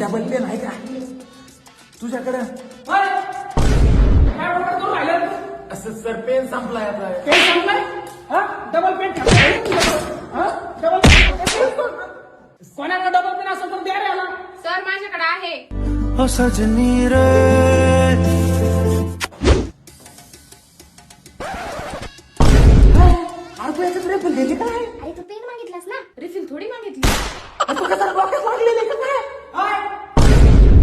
Double pen आहे का तुझ्याकडं. काय order करून राहिलं? असं सर पेन संपलाय आता पेन संपलाय? हा? Double pen? हा? डबल? कोणाला डबल पेन असेल तर द्या रे याला. सर माझ्याकडे आहे ओ सजनी रे तू याच्यात रेफिल दिली काय अरे तू पेन मागितलास ना? रिफिल थोडी मागितली. तू कसा डोक्यात लागलेली का काय? होय.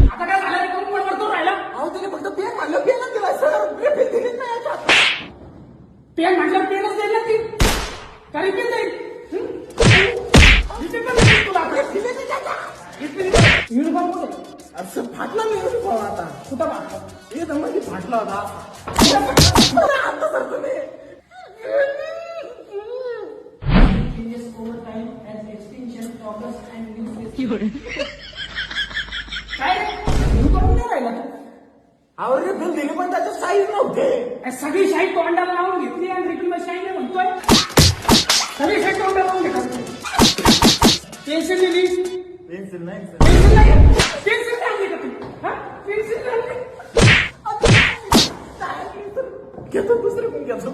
आता काय झालं? रे? कोण बडबड करून राहिला? अहो तिने फक्त पेन म्हणलं पेनच दिला सर रेफिल दिली नाही याच्यात. पेन म्हटलं पेनच देईल ना ती. काही पेन देईल. हं? इथे पण देईल तुला. आता. युनिफॉर्म कुठे? असं फाटला मी युनिफॉर्म आता. कुठं मागतो एकदम मध्ये फाटला होता अरे, आता सर तुम्ही? काय रे युनिफॉर्म नाही राहिला तू अहो रेफिल दिली पण त्याच्यात साईज नव्हते अरे सगळी शाही तोंडाला लावून घेतली आणि रिटर्न मध्ये शाही नाही म्हणतोय सगळी शाही तोंडाला लावून घेतात पेन्सिल दिली पेन्सिल नाही सर पेन्सिल नाही पेन्सिल नाही आणली का तू हा? पेन्सिल नाही आणली घेतो दुसरं पण घेतो